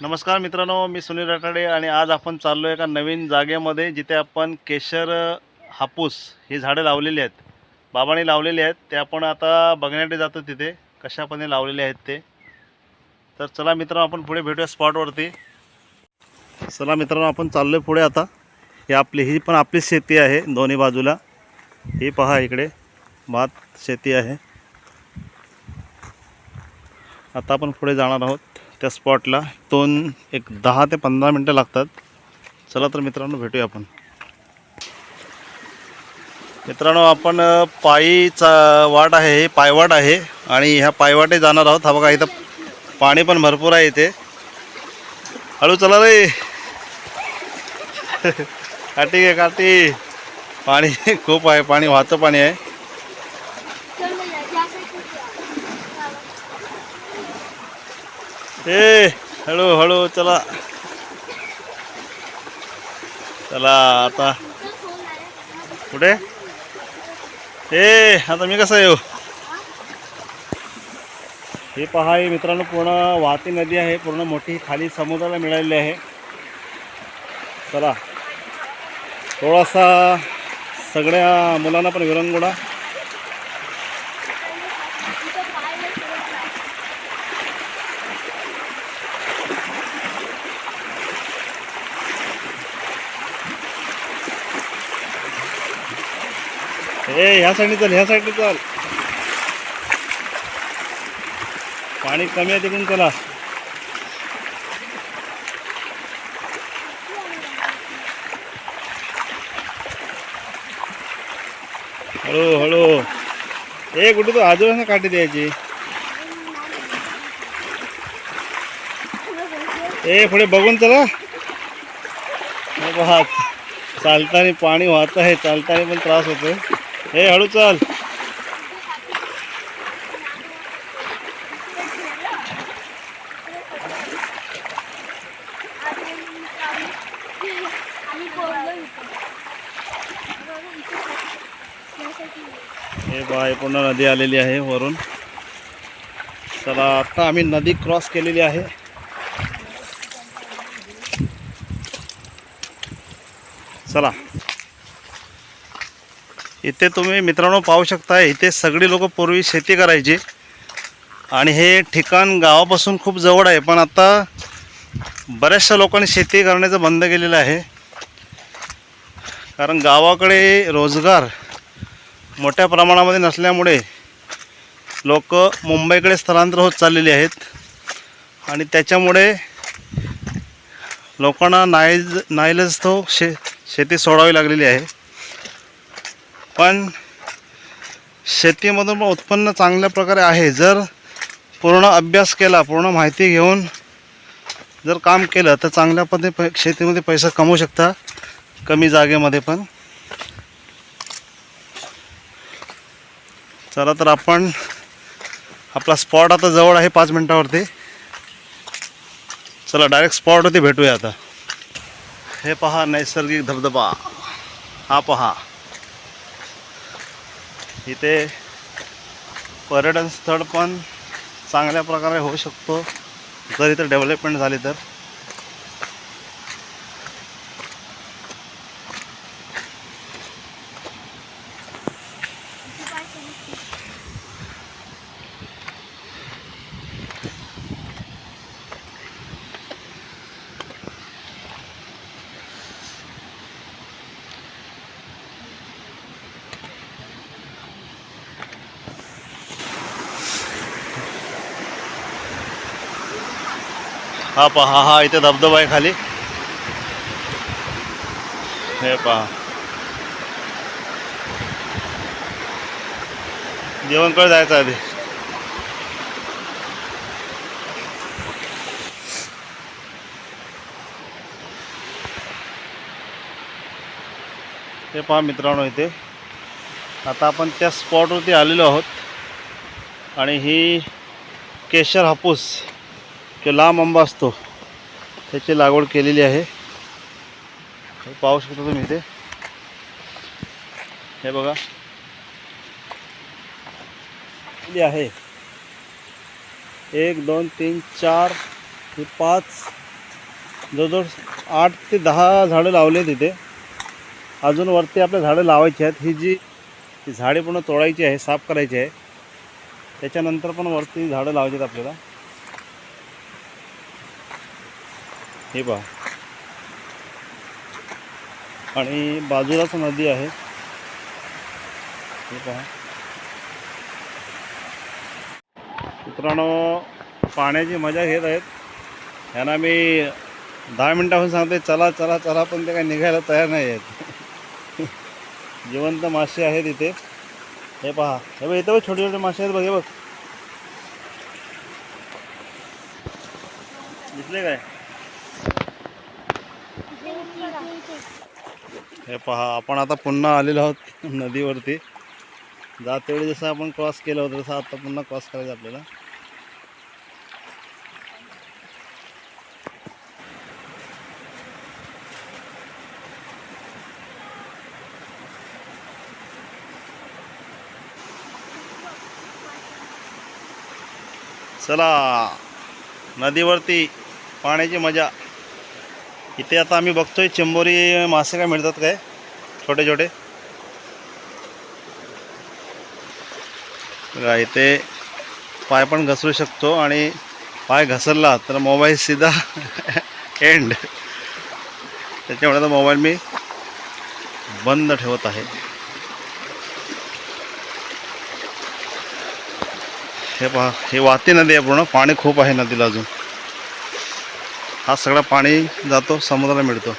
नमस्कार मित्रांनो मी सुनील राठाडे आणि आज आपण चाललो एका नवीन जागेमध्ये जिथे आपण केशर हापूस ही झाडं लावलेली आहेत. बाबांनी लावलेली आहेत ते आपण आता बघण्यासाठी जातो तिथे कशापणे लावलेले आहेत ते. तर चला मित्रांनो आपण पुढे भेटूया स्पॉटवरती. चला मित्रांनो आपण चाललो आहे पुढे आता. हे आपली ही पण आपलीच शेती आहे दोन्ही बाजूला. ही पहा इकडे भात शेती आहे. आता आपण पुढे जाणार आहोत. त्या स्पॉटला दोन एक दहा ते पंधरा मिनटं लागतात. चला तर मित्रांनो भेटूया आपण. मित्रांनो आपण पायीचा वाट आहे हे पायवाट आहे आणि ह्या पायवाटे जाणार आहोत. हा बघा इथं पाणी पण भरपूर आहे इथे. हळू चला रे. काटी घे काठी पाणी खूप आहे पाणी वाहतं पाणी आहे. ए हळू हळू चला चला आता कुठे ए आता मी कसं येऊ हे पहा हे मित्रांनो पूर्ण वाहती नदी आहे पूर्ण मोठी खाली समुद्राला मिळालेली आहे चला थोडासा सगळ्या मुलांना पण विरंगुडा ए ह्या साईडने चल ह्या साईडने चल. पाणी कमी आहे तिकडून चला. हळू हळू. ए कुठे तू आजूबाजूला काठी द्यायची? ए पुढे बघून चला. हे चालताना पाणी वाहत आहे चालताना पण त्रास होतोय. हे हळू चाल. हे बाय पूर्ण नदी आलेली आहे वरून. चला आता आम्ही नदी क्रॉस केलेली आहे. चला. इथे तुम्ही मित्रांनो पाहू शकता इथे सगळी लोक पूर्वी शेती करायची. आणि हे ठिकाण गावापासून खूप जवळ आहे पण आता बऱ्याचशा लोकांनी शेती करण्याचं बंद केलेलं आहे. कारण गावाकडे रोजगार मोठ्या प्रमाणामध्ये नसल्यामुळे लोक मुंबईकडे स्थलांतर होत चाललेली आहेत. आणि त्याच्यामुळे लोकांना नाईज नाईलच तो शे शेती सोडावी लागलेली आहे. पण शेतीमधून पण उत्पन्न चांगल्या प्रकारे आहे. जर पूर्ण अभ्यास केला पूर्ण माहिती घेऊन जर काम केलं तर चांगल्या पद्धती प शेतीमध्ये पैसा कमवू शकता. कमी जागेमध्ये पण. चला तर आपण आपला स्पॉट आता जवळ आहे पाच मिनटावरती. चला डायरेक्ट स्पॉटवरती भेटूया आता. हे पहा नैसर्गिक धबधबा. हा पहा. इथे पर्यटन स्थळ पण चांगल्या प्रकारे होऊ शकतो. जर इथं डेव्हलपमेंट झाली तर. हा पहा हा इथे धबधबा आहे खाली. हे पहा. जेवणकडे जायचं आधी? हे पहा मित्रांनो इथे. आता आपण त्या स्पॉटवरती आलेलो आहोत. आणि ही केशर हापूस. किंवा लांब आंबा असतो. त्याची लागवड केलेली आहे. पाहू शकता तुम्ही इथे. हे बघा. आहे. एक दोन तीन चार हे पाच जवळजवळ आठ ते दहा झाडं लावले तिथे अजून वरती आपल्या झाडं लावायची आहेत. ही जी झाडे पूर्ण तोडायची आहे साफ करायची आहे. त्याच्यानंतर पण वरती झाडं लावायची आहेत आपल्याला. हे पहा. आणि बाजूलाच नदी आहे. हे पहा. मित्रांनो पाण्याची मजा घेत आहेत. ह्यांना मी दहा मिनटापासून सांगते चला चला चला पण ते काही निघायला तयार नाही आहेत. जिवंत मासे आहेत इथे. हे पहा. हे बघ इथं बघ छोटे छोटे मासे आहेत बघ हे बघ. दिसले काय? हे पहा आपण आता पुन्हा आलेलो आहोत नदीवरती. जातेवेळी जसं आपण क्रॉस केलं होतं तसं आता पुन्हा क्रॉस करायचं आपल्याला. चला नदीवरती पाण्याची मजा. इथे आता आम्ही बघतोय चिंबोरी मासे काय मिळतात काय? छोटे छोटे बघा इथे पाय पण घसरू शकतो आणि पाय घसरला तर मोबाईल सीधा एंड त्याच्यामुळे आता मोबाईल मी बंद ठेवत आहे. हे पहा हे वाहती नदी आहे पूर्ण. पाणी खूप आहे नदीला अजून. हा सगळा पाणी जातो समुद्राला मिळतो.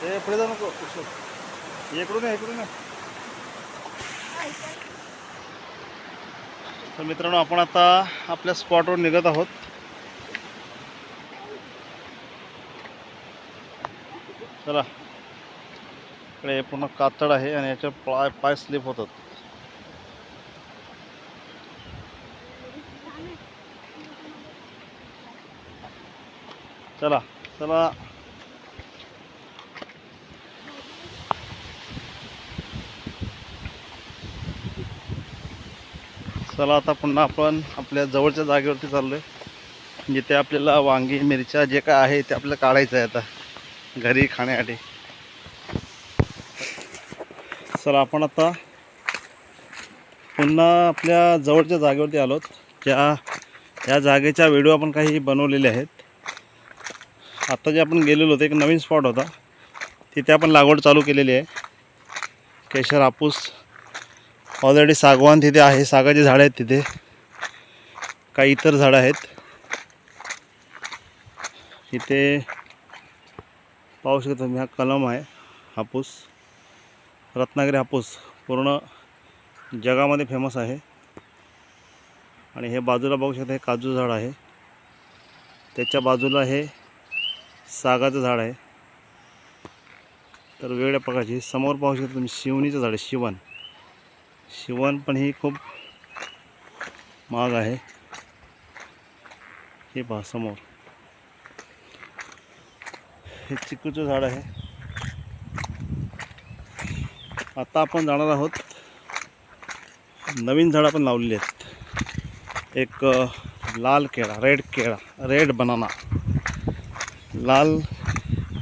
ते पुढे नको इकडून इकडून तर मित्रांनो आपण आता आपल्या स्पॉटवर निघत आहोत. चला. इकडे पूर्ण कातड आहे आणि याच्या पाय पाय स्लिप होतात. चला चला. चला आता पुन्हा आपण आपल्या जवळच्या जागेवरती चाललोय. जिथे आपल्याला वांगी मिरच्या जे काय आहे ते आपल्याला काढायचं आहे आता. घरी खाण्यासाठी. चला आपण आता पुन्हा आपल्या जवळच्या जागेवरती आलोत. ज्या या जागेच्या व्हिडिओ आपण काही बनवलेले आहेत. आता जे आपण गेलेलो होतो एक नवीन स्पॉट होता. तिथे आपण लागवड चालू केलेली आहे. केशर हापूस ऑलरेडी सागवान तिथे आहे. सागाची झाडं आहेत तिथे. काही इतर झाडं आहेत. इथे पाहू शकता तुम्ही हा कलम आहे हापूस. रत्नागिरी हापूस पूर्ण जगामध्ये फेमस आहे. आणि हे बाजूला बघू शकता हे काजू झाड आहे. त्याच्या बाजूला हे सागाचं झाड आहे. तर वेगळ्या प्रकारची समोर पाहू शकता तुम्ही शिवणीचं झाड आहे शिवण. शिवण पण ही खूप महाग आहे. हे पहा समोर. हे चिकूचं झाड आहे. आता आपण जाणार आहोत. नवीन झाडं आपण लावलेली आहेत. एक लाल केळा रेड केळा रेड बनाना. लाल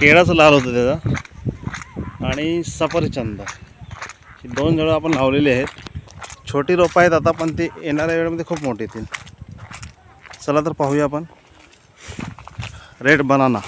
केळाचं लाल होतं त्याचा. आणि सफरचंद ही दोन झाडं आपण लावलेली आहेत. छोटी रोपं आहेत आता पण ती येणाऱ्या वेळेमध्ये खूप मोठी येतील. चला तर पाहूया आपण. Red banana.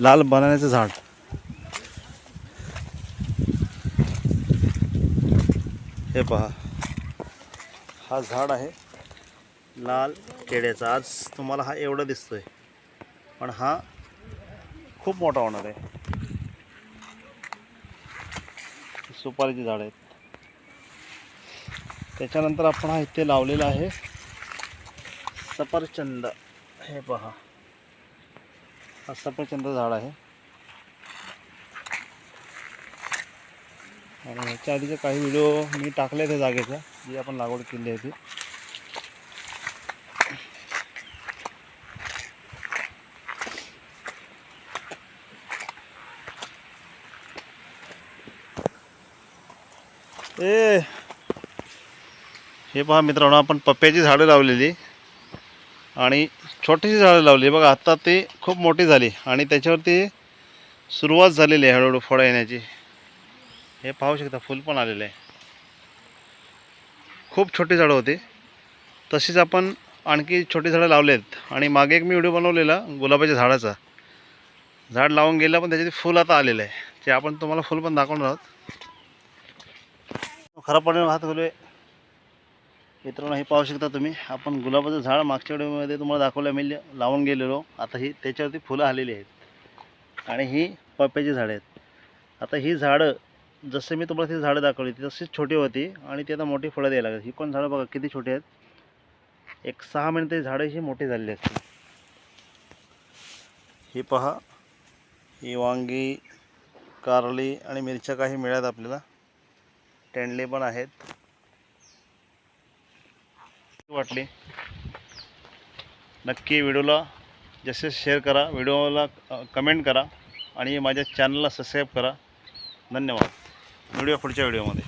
लाल बनाण्याचं झाड. हे पहा. हा झाड आहे. लाल केळ्याचा. आज तुम्हाला हा एवढा दिसतोय. पण हा खूप मोठा होणार आहे. सुपारीची झाड आहेत. त्याच्यानंतर आपण हा इथे लावलेला आहे सफरचंद. हे पहा. हा सफरचंद झाड आहे. आणि ह्याच्या आधीचे काही व्हिडिओ मी टाकले त्या जागेचा जी आपण लागवड केली आहे ती. ए हे पहा मित्रांनो आपण पप्प्याची झाडं लावलेली. आणि छोटीशी झाडं लावली. बघा आत्ता ती खूप मोठी झाली. आणि त्याच्यावरती सुरुवात झालेली आहे हळूहळू फळं येण्याची. हे पाहू शकता फुल पण आलेलं आहे. खूप छोटी झाडं होती. तशीच आपण आणखी छोटी झाडं लावले आहेत आणि मागे एक मी व्हिडिओ बनवलेला गुलाबाच्या झाडाचा. झाड लावून गेलं पण त्याच्यात फुल आता आलेलं आहे. ते आपण तुम्हाला फुल पण दाखवणार आहोत. खराब पाण्यावर हात घालूया मित्रांनो हे पाहू शकता तुम्ही. आपण गुलाबाचं झाड मागच्या व्हिडिओमध्ये तुम्हाला दाखवलं मी लावून गेलेलो. आता ही त्याच्यावरती फुलं आलेली आहेत. आणि ही पप्याची झाडं आहेत. आता ही झाडं जसे मी तुम्हाला ती झाडं दाखवली ती तशीच छोटी होती आणि ती आता मोठी फळं द्यायला लागली. ही पण झाडं बघा किती छोटी आहेत? एक सहा महिने झाडं ही मोठी झालेली असतील. ही पहा ही वांगी कारली आणि मिरच्या काही मिळात आपल्याला. टेंडले पण आहेत. वाटली? नक्की व्हिडिओला जसे शेअर करा व्हिडिओला कमेंट करा आणि माझ्या चॅनलला सबस्क्राईब करा. धन्यवाद. व्हिडिओ पुढच्या व्हिडिओमध्ये.